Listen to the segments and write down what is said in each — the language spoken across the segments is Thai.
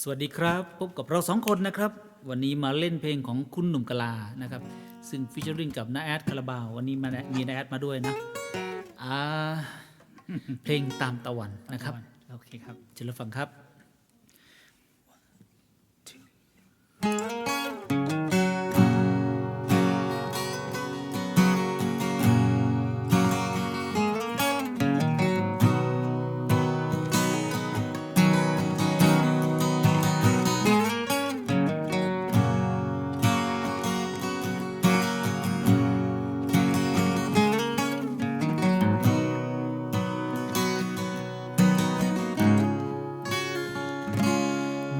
สวัสดีครับ พบกับเราสองคนนะครับ วันนี้มาเล่นเพลงของคุณหนุ่มกลานะครับ ซึ่งฟิชเชอริงกับน้าแอดคาราบาว วันนี้มามีน้าแอดมาด้วยนะอ่าเพลงตามตะวันนะครับ โอเคครับเชิญรับฟังครับ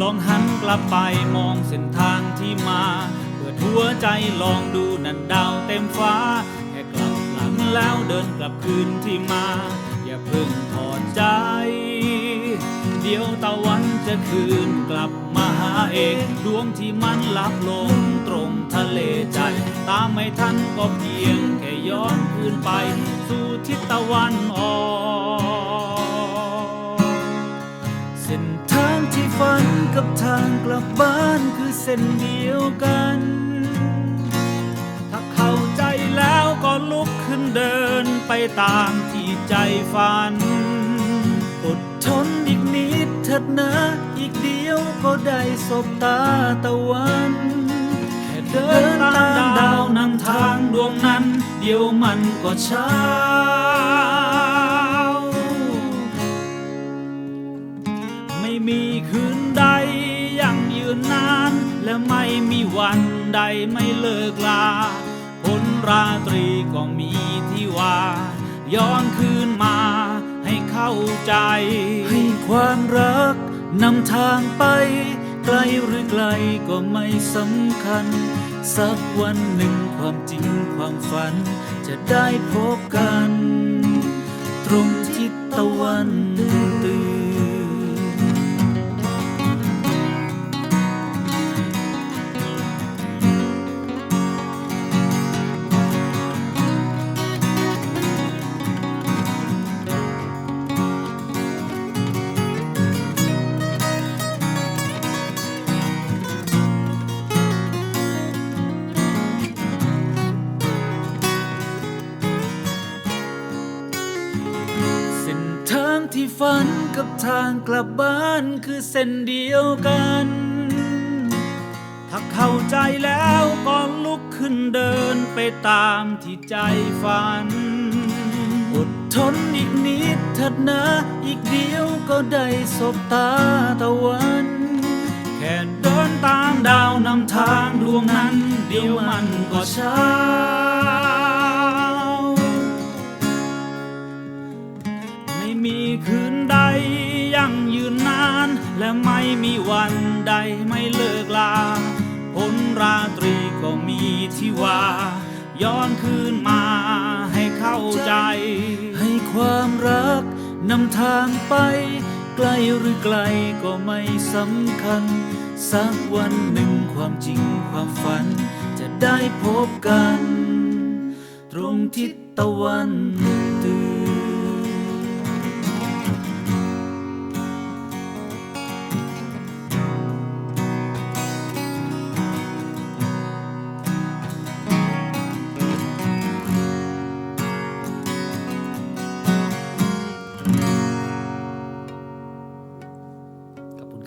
ลองหันกลับไปมองเส้นทางที่มา เปิดหัวใจลองดูนั่นดาวเต็มฟ้า แค่กลับหลังแล้วเดินกลับคืนที่มา อย่าเพิ่งถอดใจ เดี๋ยวตะวันจะคืนกลับมาหาเองดวงที่มันลับลงตรงทะเลใจ ตามไม่ทันก็เพียงแค่ย้อนคืนไป สู่ทิศตะวันออก ส้นทางที่ฝันกับทางกลับบ้านคือเส้นเดียวกัน ถ้าเข้าใจแล้วก็ลุกขึ้นเดินไปตามที่ใจฝัน อดทนอีกนิดเถิดนะ อีกเดียวก็ได้สบตาตะวันแค่เดินตามดาวนำทางดวงนั้น เดียวมันก็ช้า ใดไม่เลิกลาผลราตรีก็มีที่ว่าย้อนคืนมาให้เข้าใจ ให้ความรักนำทางไป ไกลหรือไกลก็ไม่สำคัญ สักวันหนึ่งความจริงความฝัน จะได้พบกัน ตรงทิศตะวัน ที่ฝันกับทางกลับบ้านคือเส้นเดียวกัน ถ้าเข้าใจแล้วก็ลุกขึ้นเดินไปตามที่ใจฝัน อดทนอีกนิดเถิดนะ อีกเดียวก็ได้สบตาตะวัน แค่เดินตามดาวนำทางดวงนั้น เดียวมันก็ช้า ไม่เลิกลาผลราตรีก็มีที่ว่า ย้อนคืนมาให้เข้าใจ ให้ความรักนำทางไปไกล้หรือไกลก็ไม่สำคัญ สักวันหนึ่งความจริงความฝัน จะได้พบกัน ตรงทิศตะวันตื่น